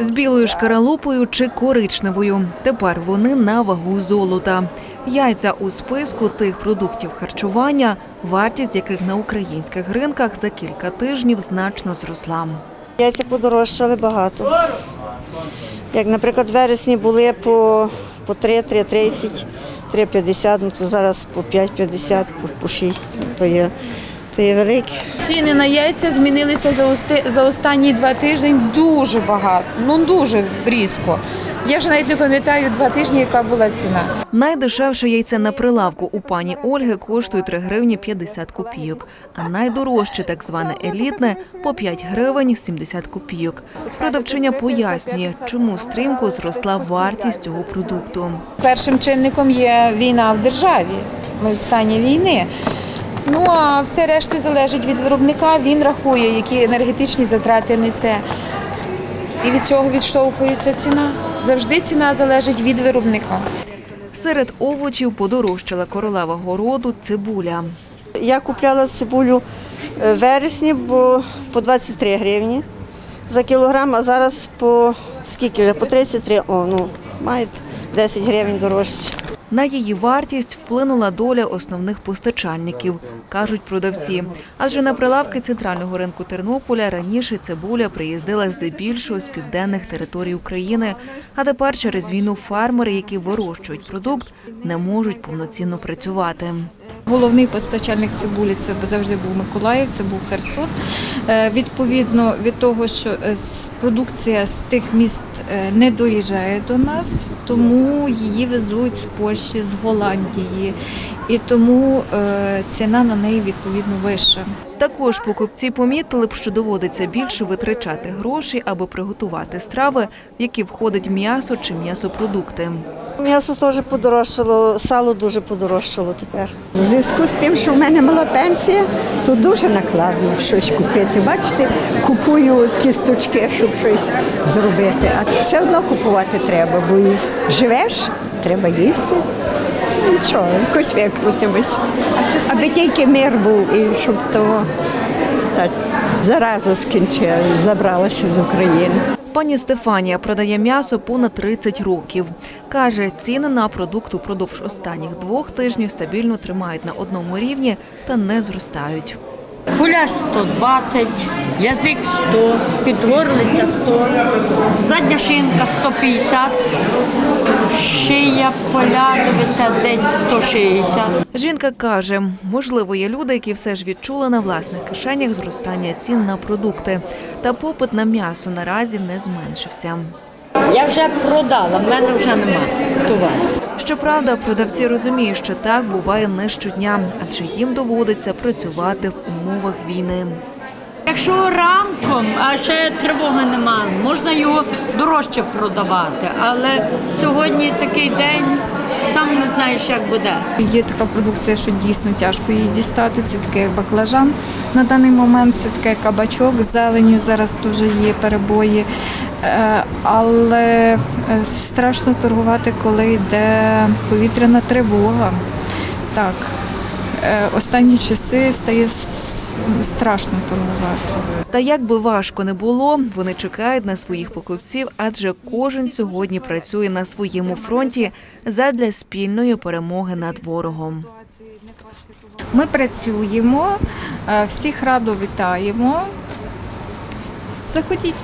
З білою шкаралупою чи коричневою. Тепер вони на вагу золота. Яйця у списку тих продуктів харчування, вартість яких на українських ринках за кілька тижнів значно зросла. Яйця подорожчали багато. Як, наприклад, вересні були по, по 3, 3,30, 3,50, ну то зараз по 5,50, по, по 6, ну, то є, то є велике. Ціни на яйця змінилися за, за останні два тижні дуже багато, ну дуже різко. Я вже навіть не пам'ятаю два тижні, яка була ціна. Найдешевше яйце на прилавку у пані Ольги коштує 3 гривні 50 копійок, а найдорожче, так зване елітне, по 5 гривень 70 копійок. Продавчиня пояснює, чому стрімко зросла вартість цього продукту. Першим чинником є війна в державі. Ми в стані війни. Ну а все решта залежить від виробника. Він рахує, які енергетичні затрати несе. І від цього відштовхується ціна. Завжди ціна залежить від виробника. Серед овочів подорожчала королева городу цибуля. Я купляла цибулю е, в вересні, бо по 23 гривні за кілограм, а зараз по скільки? По 33, о, ну, мають 10 гривень дорожче. На її вартість вплинула доля основних постачальників, кажуть продавці. Адже на прилавки центрального ринку Тернополя раніше цибуля приїздила здебільшого з південних територій України. А тепер через війну фермери, які вирощують продукт, не можуть повноцінно працювати. Головний постачальник цибулі це завжди був Миколаїв, це був Херсон. Е, Відповідно від того, що е, продукція з тих міст е, не доїжджає до нас, тому її везуть з Польщі, з Голландії, і тому ціна на неї відповідно вища. Також покупці помітили б, що доводиться більше витрачати грошей, аби приготувати страви, в які входить м'ясо чи м'ясопродукти. М'ясо теж подорожчало, сало дуже подорожчало тепер. В зв'язку з тим, що в мене мала пенсія, то дуже накладно щось купити. Бачите, купую кісточки, щоб щось зробити. А все одно купувати треба, бо їс- живеш, треба їсти. Нічого, якось викрутимось. Аби тільки мир був і щоб то зараза скінчила, забралася з України. Пані Стефанія продає м'ясо понад 30 років. Каже, ціни на продукт упродовж останніх двох тижнів стабільно тримають на одному рівні та не зростають. Гуляш 120, язик 100, підгорлиця 100, задня шинка 150, шия полядовиця десь 160. Жінка каже, можливо, є люди, які все ж відчули на власних кишенях зростання цін на продукти. Та попит на м'ясо наразі не зменшився. Я вже продала, в мене вже нема товару. Щоправда, продавці розуміють, що так буває не щодня, адже їм доводиться працювати в умовах війни. Якщо ранком, а ще тривоги нема, можна його дорожче продавати. Але сьогодні такий день, сам не знаєш, як буде. Є така продукція, що дійсно тяжко її дістати. Це таке як баклажан на даний момент, це таке кабачок з зеленю. Зараз теж є перебої. Е, Але е, страшно торгувати, коли йде повітряна тривога. Так, е, останні часи стає страшно торгувати. Та як би важко не було, вони чекають на своїх покупців, адже кожен сьогодні працює на своєму фронті задля спільної перемоги над ворогом. Ми працюємо, всіх радо вітаємо. Заходіть.